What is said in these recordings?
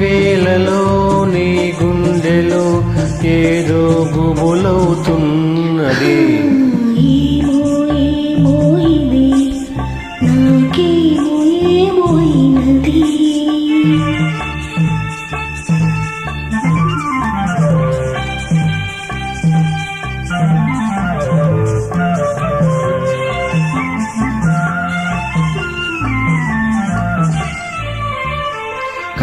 వేళలో నీ గుండెలో ఏదో గుబులవుతున్నది.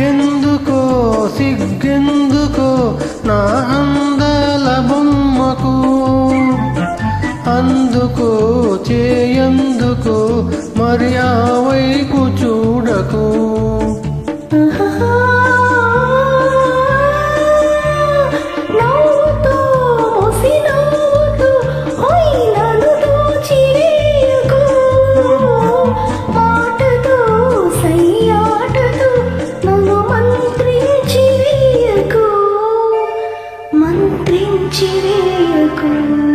ఎందుకో సిగ్గెందుకో నా అందల బొమ్మకు. అందుకో చేయందుకో మర్యావైకు చూడకు. go.